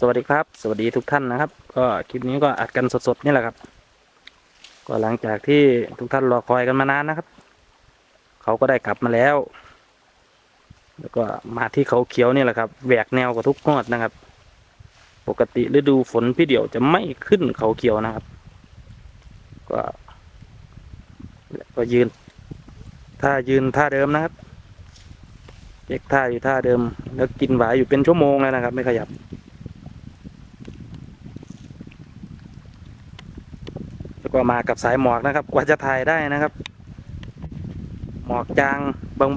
สวัสดีครับ สวัสดีทุกท่านนะครับ ก็คลิปนี้ก็อัดกันสดๆนี่แหละครับ ก็หลังจากที่ทุกท่านรอคอยกันมานานนะครับ เขาก็ได้กลับมาแล้ว แล้วก็มาที่เขาเขียวนี่แหละครับแหวกแนวกับทุกงวดนะครับ ปกติฤดูฝนพี่เดี่ยวจะไม่ขึ้นเขาเขียวนะครับ ก็ก็ยืนท่ายืนท่าเดิมนะครับเช็คท่าอยู่ท่าเดิม แล้วกินหวายอยู่เป็นชั่วโมงแล้วนะครับ ไม่ขยับ แล้วก็มากับสายหมอกนะครับ กว่าจะถ่ายได้นะครับ หมอกจาง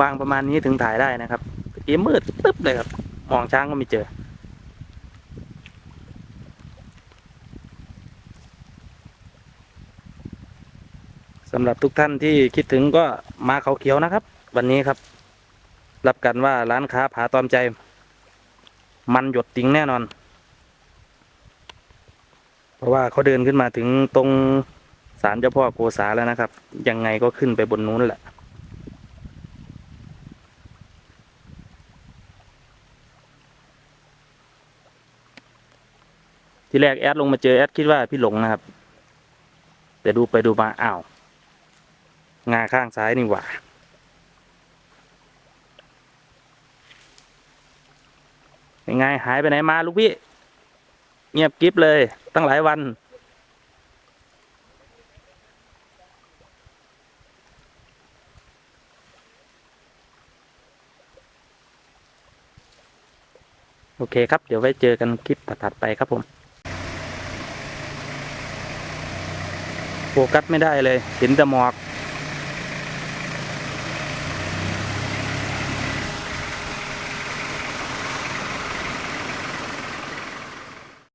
บางๆประมาณนี้ถึงถ่ายได้นะครับเอมืดตึ๊บเลยครับมองช้างก็ไม่เจอ สำหรับทุกท่านที่คิดถึงก็มาเขาเขียวนะครับ วันนี้ครับ รับกันว่าร้านค้าผาตอมใจ มันหยดติงแน่นอน เพราะว่าเขาเดินขึ้นมาถึงตรง ศาลเจ้าพ่อโกษาแล้วนะครับ ยังไงก็ขึ้นไปบนนู้นแหละ ที่แรกแอดลงมาเจอแอดคิดว่าพี่หลงนะครับ แต่ดูไปดูมาอ้าวงาข้างซ้ายนี่หว่าเป็นไงหายไปไหนมาลูกพี่ เงียบกริบเลยตั้งหลายวัน โอเคครับ เดี๋ยวไว้เจอกันคลิปถัดๆไปครับผมโฟกัสไม่ได้เลยเห็นแต่หมอก